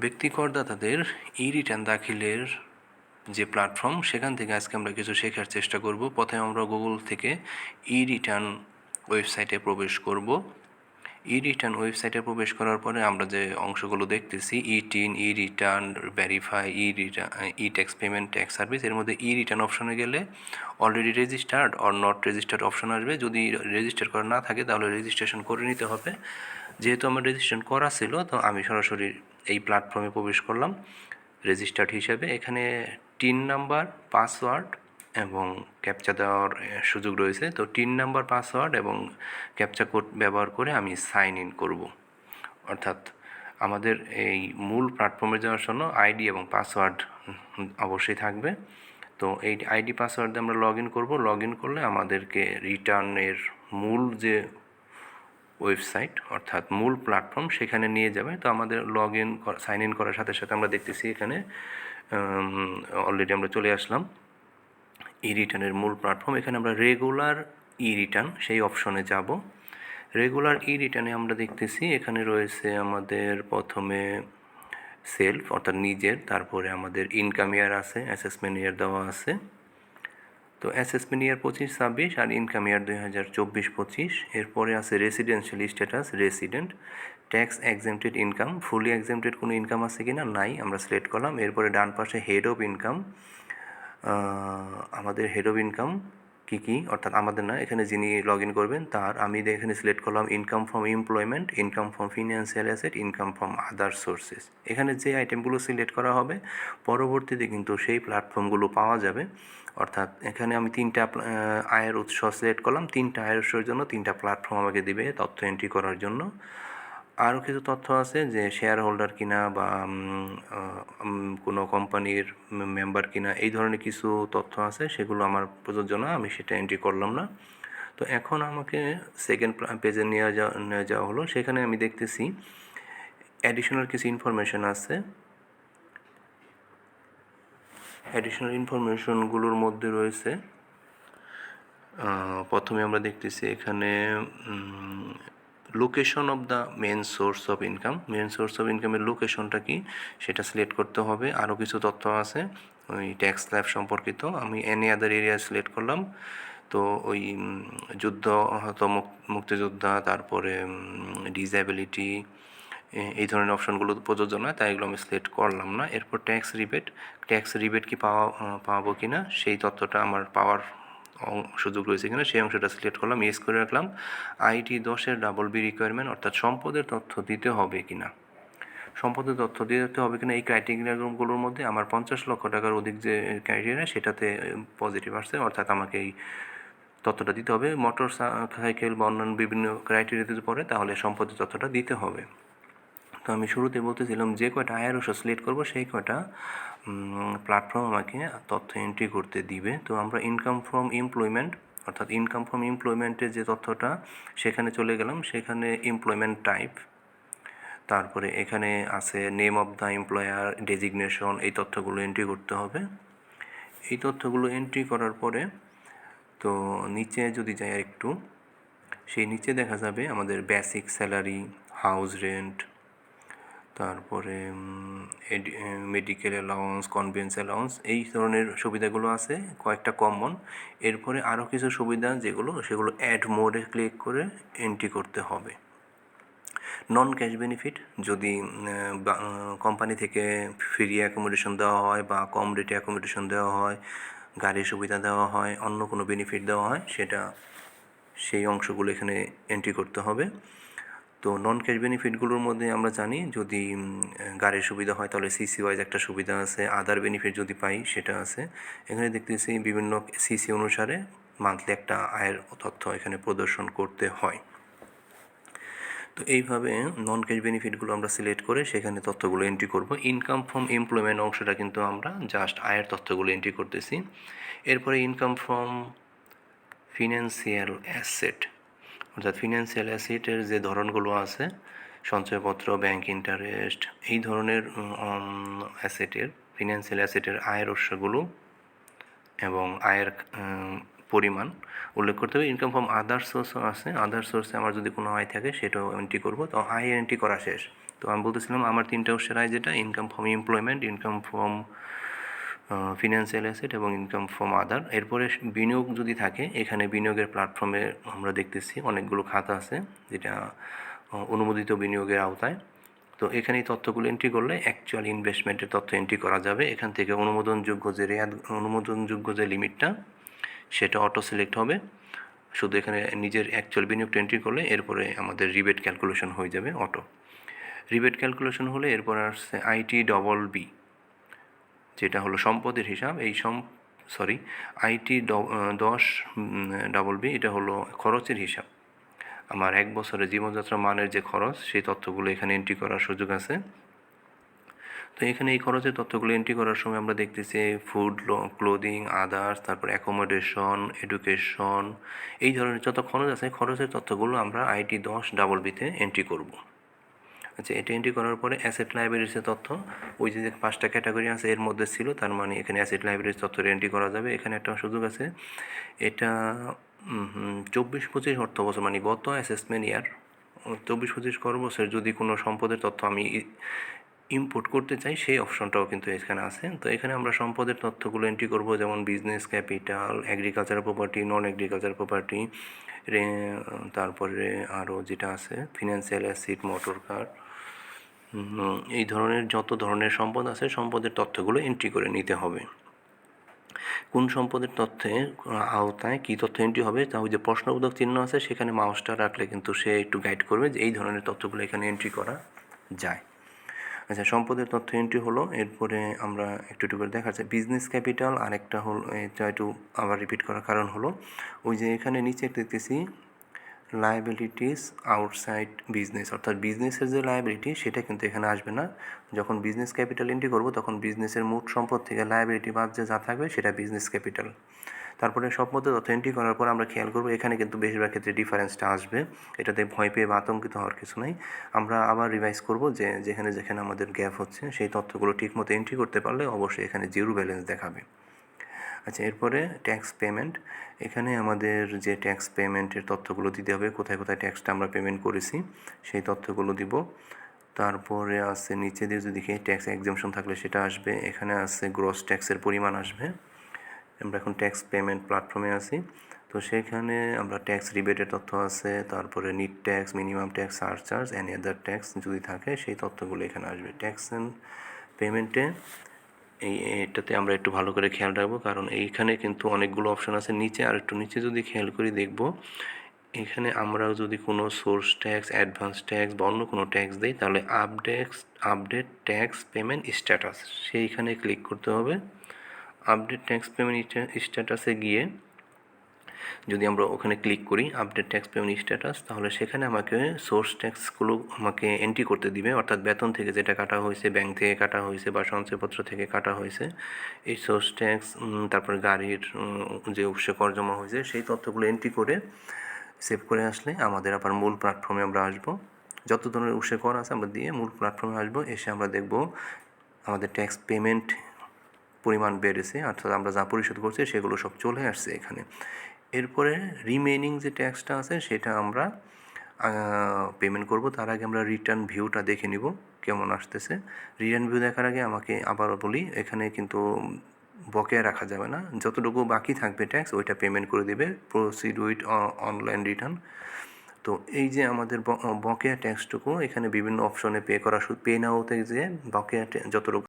ব্যক্তি করদাতাদের ই রিটার্ন দাখিলের যে প্ল্যাটফর্ম সেখান থেকে আজকে আমরা কিছু শেখার চেষ্টা করব। প্রথমে আমরা গুগল থেকে ই রিটার্ন ওয়েবসাইটে প্রবেশ করব। ই রিটার্ন ওয়েবসাইটে প্রবেশ করার পরে আমরা যে অংশগুলো দেখতেছি e TIN e return verify e return e tax payment tax service, এর মধ্যে ই রিটার্ন অপশনে গেলে already registered or not registered option আসবে। যদি রেজিস্টার করা না থাকে, তাহলে রেজিস্ট্রেশন করে নিতে হবে। যেহেতু আমার রেজিস্ট্রেশন করা ছিল, তো আমি সরাসরি এই প্ল্যাটফর্মে প্রবেশ করলাম রেজিস্টার্ড হিসাবে। এখানে টিন নাম্বার পাসওয়ার্ড এবং ক্যাপচা দেওয়ার সুযোগ রয়েছে। তো টিন নাম্বার পাসওয়ার্ড এবং ক্যাপচা কোড ব্যবহার করে আমি সাইন ইন করব। অর্থাৎ আমাদের এই মূল প্ল্যাটফর্মে যাওয়ার জন্য আইডি এবং পাসওয়ার্ড অবশ্যই থাকবে। তো এই আইডি পাসওয়ার্ড দিয়ে আমরা লগ ইন করব। লগ ইন করলে আমাদেরকে রিটার্নের মূল যে ওয়েবসাইট, অর্থাৎ মূল প্ল্যাটফর্ম সেখানে নিয়ে যাবে। তো আমাদের লগ ইন সাইন ইন করার সাথে সাথে আমরা দেখতেছি এখানে অলরেডি আমরা চলে আসলাম। ই রিটার্নের মূল প্ল্যাটফর্ম। এখানে আমরা রেগুলার ই রিটার্ন সেই অপশনে যাব। রেগুলার ই রিটার্নে আমরা দেখতেছি এখানে রয়েছে আমাদের প্রথমে সেলফ অর্থাৎ নিজের, তারপরে আমাদের ইনকাম ইয়ার আছে অ্যাসেসমেন্ট ইয়ার দেওয়া আছে। তো অ্যাসেসমেন্ট ইয়ার পঁচিশ, ছাব্বিশ আর ইনকাম ইয়ার দুই হাজার চব্বিশ, পঁচিশ। এরপরে আছে residential status resident tax exempted income fully exempted কোনো ইনকাম আছে কি না নাই, আমরা সিলেক্ট করলাম। এরপরে ডান পাশে হেড অফ ইনকাম আমাদের হেড অফ ইনকাম কী কী? অর্থাৎ আমাদের না, এখানে যিনি লগ ইন করবেন, তার আমি এখানে সিলেক্ট করলাম income from employment income from financial asset income from other sources এখানে যে আইটেমগুলো সিলেক্ট করা হবে, পরবর্তীতে কিন্তু সেই প্ল্যাটফর্মগুলো পাওয়া যাবে। অর্থাৎ এখানে আমি তিনটা আয়ের উৎস সিলেক্ট করলাম। তিনটা আয়ের উৎসের জন্য তিনটা প্ল্যাটফর্ম আমাকে দিবে তথ্য এন্ট্রি করার জন্য। আরও কিছু তথ্য আছে যে শেয়ার হোল্ডার কিনা বা কোনো কোম্পানির মেম্বার কিনা, এই ধরনের কিছু তথ্য আছে, সেগুলো আমার প্রযোজ্য না, আমি সেটা এন্ট্রি করলাম না। তো এখন আমাকে সেকেন্ড পেজে নিয়ে যাওয়া নিয়ে যাওয়া হলো, সেখানে আমি দেখতেছি অ্যাডিশনাল কিছু ইনফরমেশন আছে। অ্যাডিশনাল ইনফরমেশনগুলোর মধ্যে রয়েছে প্রথমে আমরা দেখতেছি এখানে location of the main source of income main source of ইনকামের লোকেশনটা কি? সেটা সিলেক্ট করতে হবে। আরও কিছু তথ্য আছে। ওই ট্যাক্স ল্যাব সম্পর্কিত। আমি এনি আদার এরিয়া সিলেক্ট করলাম। তো ওই যুদ্ধ হত মুক্তিযোদ্ধা, তারপরে ডিসএবিলিটি এই ধরনের অপশনগুলো প্রযোজ্য নয়, তাই এগুলো আমি সিলেক্ট করলাম না। এরপর ট্যাক্স রিবেট ট্যাক্স রিবেট কি পাওয়া পাবো কি না সেই তথ্যটা আমার পাওয়ার সুযোগ রয়েছে কিনা, সেই অংশটা সিলেক্ট করলাম ইয়েস করে রাখলাম। আইটি দশের ডাবল বি রিকোয়ারমেন্ট অর্থাৎ সম্পদের তথ্য দিতে হবে কিনা। সম্পদের তথ্য দিতে হবে কিনা এই ক্রাইটেরিয়াগুলোর মধ্যে আমার পঞ্চাশ লক্ষ টাকার অধিক যে ক্রাইটেরিয়া সেটাতে পজিটিভ আসছে, অর্থাৎ আমাকে এই তথ্যটা দিতে হবে। মোটর সাইকেল বা অন্যান্য বিভিন্ন ক্রাইটেরিয়াতে পড়ে, তাহলে সম্পদের তথ্যটা দিতে হবে। তো আমি শুরুতে বলতেছিলাম যে কয়টা আয়ের উৎস সিলেক্ট করব, সেই কয়টা প্ল্যাটফর্ম আমাকে তথ্য এন্ট্রি করতে দিবে। তো আমরা ইনকাম ফ্রম এমপ্লয়মেন্ট অর্থাৎ ইনকাম ফ্রম এমপ্লয়মেন্টের যে তথ্যটা, সেখানে চলে গেলাম। সেখানে এমপ্লয়মেন্ট টাইপ তারপরে এখানে আছে name of the employer designation এই তথ্যগুলো এন্ট্রি করতে হবে। এই তথ্যগুলো এন্ট্রি করার পরে, তো নিচে যদি যাই একটু সেই নিচে দেখা যাবে আমাদের বেসিক স্যালারি হাউস রেন্ট তারপরে মেডিকেল অ্যালাউন্স কনভেন্স অ্যালাউন্স এই ধরনের সুবিধাগুলো আছে, কয়েকটা কমন এরপরে আরও কিছু সুবিধা যেগুলো, সেগুলো অ্যাড মোডে ক্লিক করে এন্ট্রি করতে হবে। নন ক্যাশ বেনিফিট যদি কোম্পানি থেকে ফ্রি অ্যাকোমোডেশন দেওয়া হয় বা কম রেটে অ্যাকোমোডেশন দেওয়া হয়, গাড়ির সুবিধা দেওয়া হয়, অন্য কোনো বেনিফিট দেওয়া হয়, সেটা, সেই অংশগুলো এখানে এন্ট্রি করতে হবে। তো নন ক্যাশ বেনিফিটগুলোর মধ্যে আমরা জানি যদি গাড়ির সুবিধা হয় তাহলে সিসি ওয়াইজ একটা সুবিধা আছে আদার বেনিফিট যদি পাই সেটা আছে। এখানে দেখতেছি বিভিন্ন সিসি অনুসারে মান্থলি একটা আয়ের তথ্য এখানে প্রদর্শন করতে হয়। তো এইভাবে নন ক্যাশ বেনিফিটগুলো আমরা সিলেক্ট করে সেখানে তথ্যগুলো এন্ট্রি করব। ইনকাম ফ্রম এমপ্লয়মেন্ট অংশটা কিন্তু আমরা জাস্ট আয়ের তথ্যগুলো এন্ট্রি করতেছি। এরপরে ইনকাম ফ্রম ফিনান্সিয়াল অ্যাসেট অর্থাৎ ফিনান্সিয়াল অ্যাসেটের যে ধরনগুলো আছে, সঞ্চয়পত্র ব্যাংক ইন্টারেস্ট এই ধরনের অ্যাসেটের ফিনান্সিয়াল অ্যাসেটের আয়ের উৎসগুলো এবং আয়ের পরিমাণ উল্লেখ করতে হবে। ইনকাম ফ্রম আদার সোর্সও আছে আদার সোর্সে আমার যদি কোনো আয় থাকে, সেটাও এন্ট্রি করব। তো আয় এন্ট্রি করা শেষ। তো আমি বলতেছিলাম, আমার তিনটা উৎসের আয় যেটা income from employment income from financial asset এবং ইনকাম ফ্রম আদার এরপরে বিনিয়োগ যদি থাকে, এখানে বিনিয়োগের প্ল্যাটফর্মে আমরা দেখতেছি অনেকগুলো খাতা আছে, যেটা অনুমোদিত বিনিয়োগের আওতায়। তো এখানে এই তথ্যগুলো এন্ট্রি করলে অ্যাকচুয়াল ইনভেস্টমেন্টের তথ্য এন্ট্রি করা যাবে। এখান থেকে অনুমোদনযোগ্য যে রেয়াদ অনুমোদনযোগ্য যে লিমিটটা সেটা অটো সিলেক্ট হবে। শুধু এখানে নিজের অ্যাকচুয়াল বিনিয়োগটা এন্ট্রি করলে এরপরে আমাদের রিবেট ক্যালকুলেশন হয়ে যাবে অটো রিবেট ক্যালকুলেশন হলে এরপর আসছে আইটি ডবল বি যেটা হলো সম্পদের হিসাব, এই সম সরি আইটি দশ ডাবল বি এটা হলো খরচের হিসাব। আমার এক বছরের জীবনযাত্রা মানের যে খরচ, সেই তথ্যগুলো এখানে এন্ট্রি করার সুযোগ আছে। তো এখানে এই খরচের তথ্যগুলো এন্ট্রি করার সময় আমরা দেখতেছি ফুড ক্লোদিং আদার্স তারপর অ্যাকোমোডেশন এডুকেশন এই ধরনের যত খরচ আছে, খরচের তথ্যগুলো আমরা আইটি দশ ডাবল বিতে এন্ট্রি করব। আচ্ছা এটা এন্ট্রি করার পরে অ্যাসেট লাইব্রেরিসের তথ্য, ওই যে পাঁচটা ক্যাটাগরি আছে, এর মধ্যে ছিল, তার মানে এখানে অ্যাসেট লাইব্রেরির তথ্য এন্ট্রি করা যাবে। এখানে একটা সুযোগ আছে, এটা চব্বিশ পঁচিশ অর্থ বছর মানে গত অ্যাসেসমেন্ট ইয়ার চব্বিশ পঁচিশ কর বছর যদি কোনো সম্পদের তথ্য আমি ইম্পোর্ট করতে চাই, সেই অপশনটাও কিন্তু এখানে আছে। তো এখানে আমরা সম্পদের তথ্যগুলো এন্ট্রি করব, যেমন business capital agriculture property non agriculture property তারপরে আরও যেটা আছে ফিনান্সিয়াল অ্যাসিড মোটর কার এই ধরনের যত ধরনের সম্পদ আছে, সম্পদের তথ্যগুলো এন্ট্রি করে নিতে হবে। কোন সম্পদের তথ্যে, আওতায় কী তথ্য এন্ট্রি হবে, তা ওই যে প্রশ্নবোধক চিহ্ন আছে, সেখানে মাউসটা রাখলে কিন্তু সে একটু গাইড করবে যে এই ধরনের তথ্যগুলো এখানে এন্ট্রি করা যায়। আচ্ছা সম্পদের তথ্য এন্ট্রি হলো, এরপরে আমরা একটু একটু করে দেখা যাচ্ছে বিজনেস ক্যাপিটাল আরেকটা হল, এটা একটু আবার রিপিট করার কারণ হলো, ওই যে এখানে নিচে দেখতেছি লায়াবিলিটিস আউটসাইড বিজনেস অর্থাৎ বিজনেসের যে লায়াবিলিটি সেটা কিন্তু এখানে আসবে না। যখন বিজনেস ক্যাপিটাল এন্ট্রি করব, তখন বিজনেসের মোট সম্পদ থেকে লায়াবিলিটি বাদ যে যা থাকবে সেটা বিজনেস ক্যাপিটাল তারপরে সব মধ্যে তথ্য এন্ট্রি করার পর আমরা খেয়াল করব, এখানে কিন্তু বেশিরভাগ ক্ষেত্রে ডিফারেন্সটা আসবে। এটাতে ভয় পেয়ে বা আতঙ্কিত হওয়ার কিছু নেই। আমরা আবার রিভাইজ করব যে যেখানে যেখানে আমাদের গ্যাপ হচ্ছে, সেই তথ্যগুলো ঠিকমতো এন্ট্রি করতে পারলে অবশ্যই এখানে জিরো ব্যালেন্স দেখাবে। আচ্ছা এরপরে ট্যাক্স পেমেন্ট এখানে আমাদের যে ট্যাক্স পেমেন্টের তথ্যগুলো দিতে হবে, কোথায় কোথায় ট্যাক্সটা আমরা পেমেন্ট করেছি, সেই তথ্যগুলো দিব। তারপরে আছে, নিচে দিয়ে যদি দেখি ট্যাক্স এক্সামশন থাকলে সেটা আসবে। এখানে আছে গ্রস ট্যাক্সের পরিমাণ আসবে। আমরা এখন ট্যাক্স পেমেন্ট প্ল্যাটফর্মে আছি। তো সেখানে আমরা ট্যাক্স রিবেটের তথ্য আছে, তারপরে net tax minimum tax surcharge and other tax যদি থাকে, সেই তথ্যগুলো এখানে আসবে। ট্যাক্স অ্যান্ড পেমেন্টে এই এটাতে আমরা একটু ভালো করে খেয়াল রাখব। কারণ এইখানে কিন্তু অনেকগুলো অপশন আছে। নিচে আর একটু নিচে যদি খেয়াল করে দেখব, এখানে আমরা যদি কোনো সোর্স ট্যাক্স অ্যাডভান্স ট্যাক্স বা অন্য কোনো ট্যাক্স দিই, তাহলে আপডেক্স আপডেট ট্যাক্স পেমেন্ট স্ট্যাটাস সেইখানে ক্লিক করতে হবে। আপডেট ট্যাক্স পেমেন্ট স্ট্যাটাসে গিয়ে যদি আমরা ওখানে ক্লিক করি আপডেট ট্যাক্স পেমেন্ট স্ট্যাটাস তাহলে সেখানে আমাকে সোর্স ট্যাক্সগুলো আমাকে এন্ট্রি করতে দিবে। অর্থাৎ বেতন থেকে যেটা কাটা হয়েছে ব্যাংক থেকে কাটা হয়েছে বা সঞ্চয়পত্র থেকে কাটা হয়েছে, এই সোর্স ট্যাক্স তারপরে গাড়ির যে উৎসে কর জমা হয়েছে, সেই তথ্যগুলো এন্ট্রি করে সেভ করে আসলে আমাদের আবার মূল প্ল্যাটফর্মে আমরা আসব। যত ধরনের উৎসে কর আছে আমরা দিয়ে মূল প্ল্যাটফর্মে আসব, এসে আমরা দেখব আমাদের ট্যাক্স পেমেন্ট পরিমাণ বেড়েছে, অর্থাৎ আমরা যা পরিশোধ করছি সেগুলো সব চলে আসছে এখানে। এরপরে রিমেনিং যে ট্যাক্সটা আছে, সেটা আমরা পেমেন্ট করব। তার আগে আমরা রিটার্ন ভিউটা দেখে নিব, কেমন আসতেছে। রিটার্ন ভিউ দেখার আগে আমাকে আবারও বলি, এখানে কিন্তু বকেয়া রাখা যাবে না। যতটুকু বাকি থাকবে ট্যাক্স ওইটা পেমেন্ট করে দেবে। প্রসিড উইথ অনলাইন রিটার্ন তো এই যে আমাদের বকেয়া ট্যাক্সটুকু এখানে বিভিন্ন অপশনে পে করা পে নাওতে যে বকেয়া যতটুকু